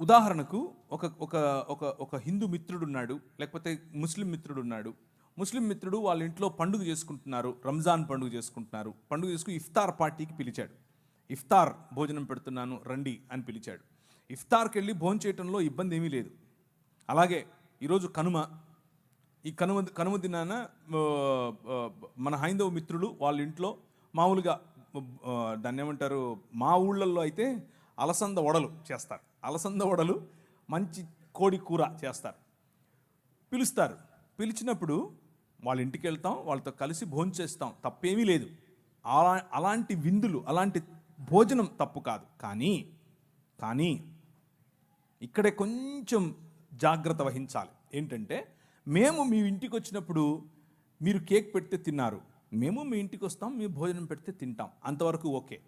ఉదాహరణకు ఒక ఒక ఒక ఒక హిందూ మిత్రుడు ఉన్నాడు లేకపోతే ముస్లిం మిత్రుడు ఉన్నాడు ముస్లిం మిత్రుడు వాళ్ళ ఇంట్లో పండుగ చేసుకుంటున్నారు రంజాన్ పండుగ చేసుకుంటున్నారు. పండుగ చేసుకుని ఇఫ్తార్ పార్టీకి పిలిచాడు. ఇఫ్తార్ భోజనం పెడుతున్నాను రండి అని పిలిచాడు. ఇఫ్తార్కి వెళ్ళి భోజనం చేయటంలో ఇబ్బంది ఏమీ లేదు. అలాగే ఈరోజు కనుమ. ఈ కనుమ కనుమ దినాన మన హైందవ మిత్రులు వాళ్ళ ఇంట్లో మామూలుగా దాన్ని ఏమంటారు? మా ఊళ్ళల్లో అయితే అలసంద వడలు చేస్తారు. అలసంద వడలు మంచి కోడి కూర చేస్తారు. పిలుస్తారు. పిలిచినప్పుడు వాళ్ళ ఇంటికి వెళ్తాం వాళ్ళతో కలిసి భోజనం చేస్తాం. తప్పేమీ లేదు. అలా అలాంటి విందులు అలాంటి భోజనం తప్పు కాదు. కానీ కానీ ఇక్కడే కొంచెం జాగ్రత్త వహించాలి. ఏంటంటే మేము మీ ఇంటికి వచ్చినప్పుడు మీరు కేక్ పెడితే తిన్నారు. మేము మీ ఇంటికి వస్తాం మీ భోజనం పెడితే తింటాం. అంతవరకు ఓకే.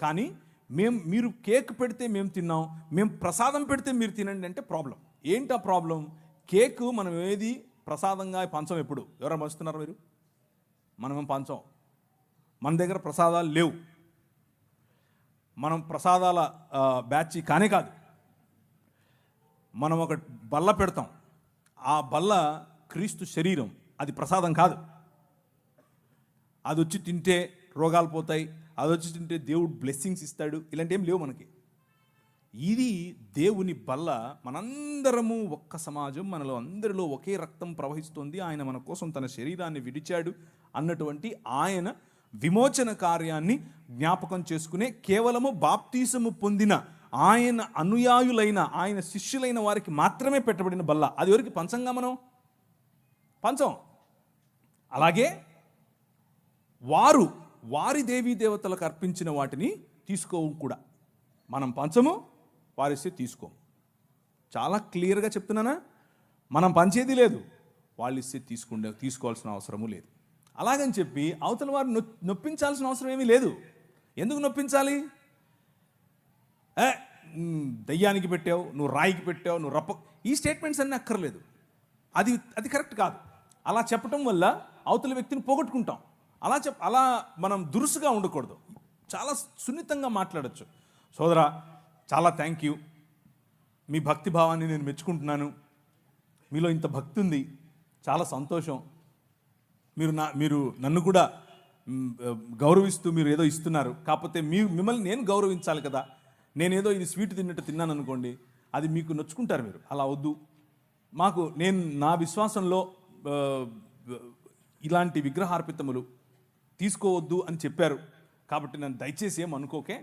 కానీ మేము మీరు కేక్ పెడితే మేము తిన్నాం మేము ప్రసాదం పెడితే మీరు తినండి అంటే ప్రాబ్లం. ఏంటి ఆ ప్రాబ్లం? కేక్ మనం ఏది ప్రసాదంగా పంచం ఎప్పుడు? ఎవరైనా పంచుతున్నారు మీరు? మనమేం పంచం. మన దగ్గర ప్రసాదాలు లేవు. మనం ప్రసాదాల బ్యాచ్ కానే కాదు. మనం ఒక బల్ల పెడతాం. ఆ బల్ల క్రీస్తు శరీరం. అది ప్రసాదం కాదు. అది వచ్చి తింటే రోగాలు పోతాయి అది వచ్చి దేవుడు బ్లెస్సింగ్స్ ఇస్తాడు. ఇలాంటి ఏం లేవు మనకి. ఇది దేవుని బల్ల మనందరము ఒక్క సమాజం మనలో అందరిలో ఒకే రక్తం ప్రవహిస్తుంది. ఆయన మన కోసం తన శరీరాన్ని విడిచాడు అన్నటువంటి ఆయన విమోచన కార్యాన్ని జ్ఞాపకం చేసుకునే కేవలము బాప్తీసము పొందిన ఆయన అనుయాయులైన ఆయన శిష్యులైన వారికి మాత్రమే పెట్టబడిన బల్ల. అది ఎవరికి? పంచంగా మనం? పంచం. అలాగే వారు వారి దేవీ దేవతలకు అర్పించిన వాటిని తీసుకోవు కూడా. మనం పంచము వారిస్తే తీసుకోము. చాలా క్లియర్గా చెప్తున్నానా? మనం పంచేది లేదు. వాళ్ళు ఇస్తే తీసుకుండే తీసుకోవాల్సిన అవసరము లేదు. అలాగని చెప్పి అవతల వారు నొ నొప్పించాల్సిన అవసరం ఏమీ లేదు. ఎందుకు నొప్పించాలి? ఏ దయ్యానికి పెట్టావు నువ్వు రాయికి పెట్టావు నువ్వు రప్ప ఈ స్టేట్మెంట్స్ అన్నీ అక్కర్లేదు. అది అది కరెక్ట్ కాదు. అలా చెప్పటం వల్ల అవతల వ్యక్తిని పోగొట్టుకుంటాం. అలా చెప్ అలా మనం దురుసుగా ఉండకూడదు. చాలా సున్నితంగా మాట్లాడచ్చు. సోదరా చాలా థ్యాంక్ యూ మీ భక్తి భావాన్ని నేను మెచ్చుకుంటున్నాను. మీలో ఇంత భక్తి ఉంది. చాలా సంతోషం. మీరు నా మీరు నన్ను కూడా గౌరవిస్తూ మీరు ఏదో ఇస్తున్నారు. కాకపోతే మీ మిమ్మల్ని నేను గౌరవించాలి కదా. నేనేదో ఇది స్వీట్ తిన్నట్టు తిన్నాను అనుకోండి అది మీకు నొచ్చుకుంటారు మీరు. అలా వద్దు. మాకు నేను నా విశ్వాసంలో ఇలాంటి విగ్రహార్పితములు తీసుకోవద్దు అని చెప్పారు. కాబట్టి నన్ను దయచేసి ఏం అనుకోకే